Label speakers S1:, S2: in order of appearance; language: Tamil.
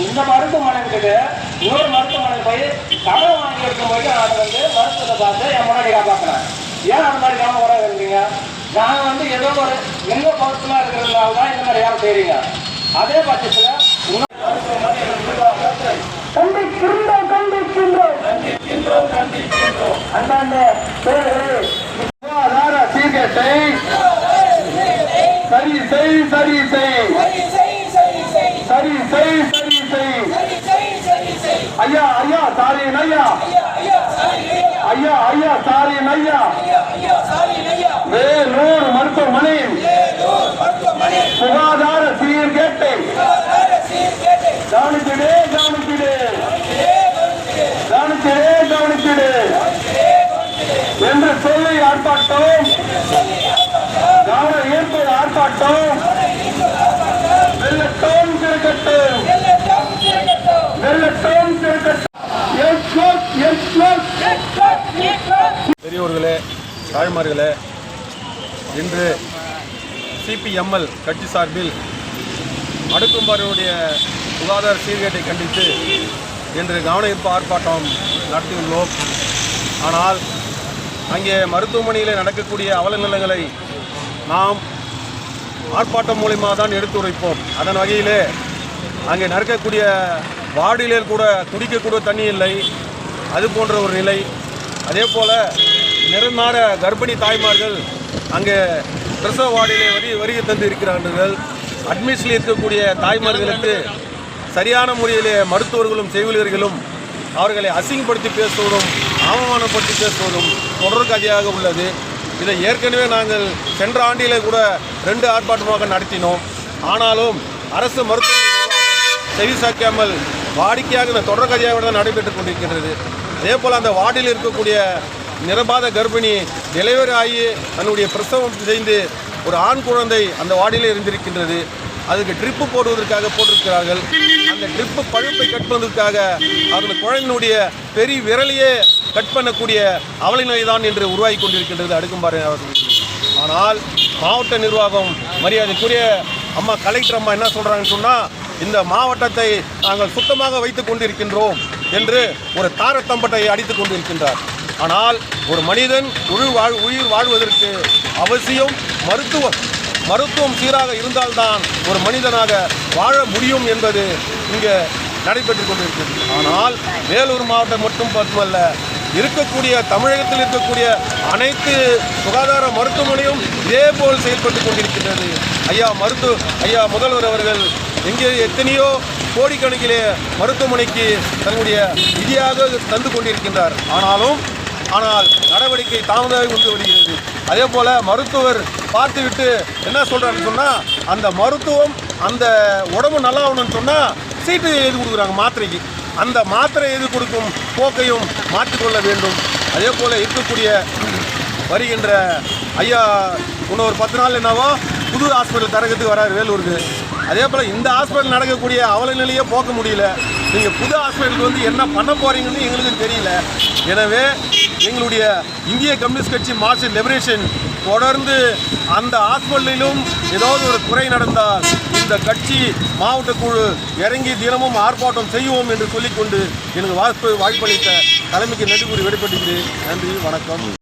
S1: இந்த மருத்துவமனைக்கு இன்னொரு மருத்துவமனைக்கு போய் கடன் வாங்கி இருக்கும்போது நான் வந்து மருத்துவத்தை பார்த்து என் முன்னாடி காப்பாற்றினேன் ஏன் அந்த மாதிரி காம வர இருக்கீங்க நான் வந்து ஏதோ ஒரு எங்க பக்கத்துல இருக்கிறதுனால தான் இந்த மாதிரி யாரும் செய்றீங்க. அதே பட்சத்தில் கண்டிக்கின்றோம் கண்டிக்கின்றோம் அந்தாண்ட பேரு. சுகாதார சீர்கேட்டை சரி செய் சரி செய். சரி செய் சரி செய் ஐயா ஐயா சாரி ஐயா. ஐயா ஐயா சாரி ஐயா. வேலூர் மருத்துவமனை. சுகாதார சீர்கேட்டை கவனிச்சிடு கவனிச்சிடு கவனிச்சிடு கவனிச்சிடு என்று சொல்லி ஆர்ப்பாட்டம். கவன ஈர்ப்பு ஆர்ப்பாட்டம்.
S2: தாய்மார்களே இன்று சிபிஎம்எல் கட்சி சார்பில் அடுக்கும்பாறையுடைய சுகாதார சீர்கேட்டை கண்டித்து இன்று கவனஈர்ப்பு ஆர்ப்பாட்டம் நடத்தியுள்ளோம். ஆனால் அங்கே மருத்துவமனையில் நடக்கக்கூடிய அவல நிலங்களை நாம் ஆர்ப்பாட்டம் மூலிமா தான் எடுத்துரைப்போம் அதன் வகையிலே அங்கே நடக்கக்கூடிய வார்டிலே கூட குடிக்கக்கூட தண்ணி இல்லை. அது போன்ற ஒரு நிலை. அதே போல் நிரந்தர கர்ப்பிணி தாய்மார்கள் அங்கே பிரசவ வார்டிலே வரி வருகை தந்து இருக்கிறார்கள். அட்மிஷனில் இருக்கக்கூடிய தாய்மார்களுக்கு சரியான முறையிலே மருத்துவர்களும் செவிலியர்களும் அவர்களை அசிங்கப்படுத்தி பேசுவதும் அவமானப்படுத்தி பேசுவதும் தொடர் கதையாக உள்ளது. இதை ஏற்கனவே நாங்கள் சென்ற ஆண்டிலே கூட ரெண்டு ஆர்ப்பாட்டமாக நடத்தினோம். ஆனாலும் அரசு மருத்துவ செவி சாக்காமல் வாடிக்கையாக இந்த தொடர் கதையாக தான் நடைபெற்று கொண்டிருக்கின்றது. அதே போல் அந்த வார்டில் இருக்கக்கூடிய நிரபாத கர்ப்பிணி டெலிவரி ஆகி தன்னுடைய பிரசவம் செய்து ஒரு ஆண் குழந்தை அந்த வார்டிலே இருந்திருக்கின்றது. அதுக்கு ட்ரிப்பு போடுவதற்காக போட்டிருக்கிறார்கள். அந்த ட்ரிப்பு பழுப்பை கட் பண்ணுவதற்காக அந்த குழந்தையினுடைய பெரிய விரலையே கட் பண்ணக்கூடிய அவலநிலை தான் என்று உருவாகி கொண்டிருக்கின்றது அடுக்கும்பாறை ஆனால் மாவட்ட நிர்வாகம் மரியாதைக்குரிய அம்மா கலெக்டர் அம்மா என்ன சொல்கிறாங்கன்னு சொன்னால் இந்த மாவட்டத்தை நாங்கள் சுத்தமாக வைத்து கொண்டிருக்கின்றோம் என்று ஒரு தாரத்தம்பட்டை அடித்து கொண்டிருக்கின்றார். ஆனால் ஒரு மனிதன் உயிர் வாழ் உயிர் வாழ்வதற்கு அவசியம் மருத்துவம். மருத்துவம் சீராக இருந்தால்தான் ஒரு மனிதனாக வாழ முடியும் என்பது இங்கே நடைபெற்று கொண்டிருக்கிறது. ஆனால் வேலூர் மாவட்டம் மட்டும் மட்டுமல்ல இருக்கக்கூடிய தமிழகத்தில் இருக்கக்கூடிய அனைத்து சுகாதார மருத்துவமனையும் இதே போல் செயல்பட்டு கொண்டிருக்கின்றது. ஐயா மருத்துவ ஐயா முதல்வர் அவர்கள் எங்கே எத்தனையோ கோடிக்கணக்கிலே மருத்துவமனைக்கு தன்னுடைய நிதியாக தந்து கொண்டிருக்கின்றார். ஆனாலும் ஆனால் நடவடிக்கை தாமதமாக வந்து வருகிறது. அதே போல மருத்துவர் பார்த்துவிட்டு என்ன சொல்றாருன்னு சொன்னா அந்த மருத்துவம் அந்த உடம்பு நல்லா ஆகணும்னு சொன்னா சீட்டு எழுதி கொடுக்குறாங்க மாத்திரைக்கு. அந்த மாத்திரை எழுதி கொடுக்கும் போக்கையும் மாற்றிக்கொள்ள வேண்டும். அதே போல இருக்கக்கூடிய வருகின்ற ஐயா இன்னொரு ஒரு பத்து நாள் என்னவோ புது ஹாஸ்பிட்டல் தரகத்துக்கு வராரு வேலூருக்கு. அதே போல் இந்த ஹாஸ்பிட்டல் நடக்கக்கூடிய அவல நிலையே போக்க முடியல. நீங்கள் புது ஹாஸ்பிட்டலுக்கு வந்து என்ன பண்ண போகிறீங்கன்னு எங்களுக்கு தெரியல. எனவே எங்களுடைய இந்திய கம்யூனிஸ்ட் கட்சி மார்க்சிஸ்ட் லிபரேஷன் தொடர்ந்து அந்த ஹாஸ்பிட்டலிலும் ஏதாவது ஒரு குறை நடந்தால் இந்த கட்சி மாவட்ட குழு இறங்கி தினமும் ஆர்ப்பாட்டம் செய்வோம் என்று சொல்லிக்கொண்டு எனக்கு வாய்ப்பு வாய்ப்பளித்த தலைமைக்கு நன்றி கூறி விடைபெறுகிறேன். நன்றி வணக்கம்.